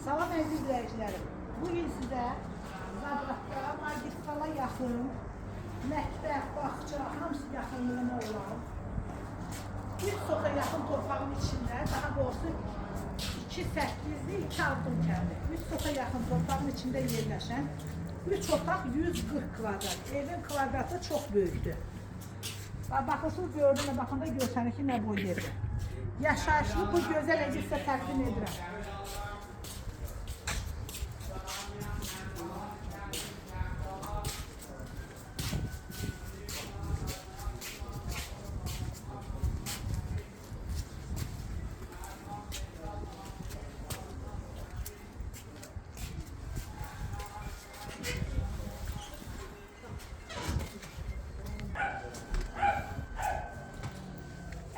Salam əziz izləyicilərim. Bu gün sizə Zabratlara, magistrala yaxın, məktəb, bağça, hamısı yaxınlığına olan bir sota yaxın torpağın içində, daha doğrusu 2 8-li 2 addım kəndi. 3 sota yaxın torpağın içində yerləşən 3 otaq 140 kvadrat. Evin kvadratı çox böyükdür. Baxırsınız gördüyünə baxanda görsənir ki, nə boy yerdir. Yaşayışlı bu gözəl evi sizə təqdim edirəm.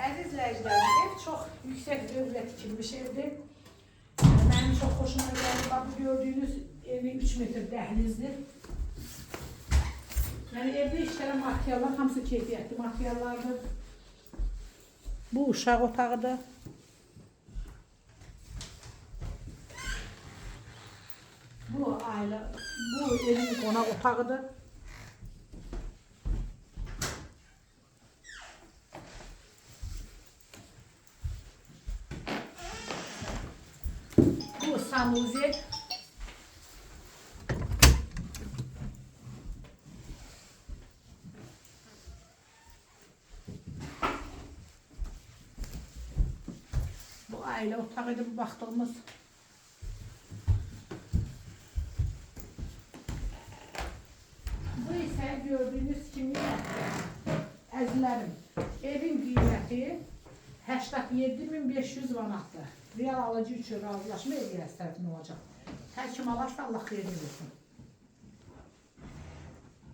Əziz izləyicilərim, ev çox yüksək dövrə tikilmiş evdir. Mənim çox xoşuma gəldi. Bax bu gördüyünüz evi 3 metr dəhlizdir. Yəni evdə işlənən materiallar hamısı keyfiyyətli materiallardır. Bu uşaq otağıdır. Bu ailə, bu evin qonaq otağıdır. Bu sanuzi. Bu aile otağıydı bu baktığımız. Bu ise gördüğünüz kimi əzlərim. Evin qiyməti 87500 manatdır. Real alıcı üçün razılaşma ev tərəfindən olacaq. Hər kim alarsa Allah xeyrini versin.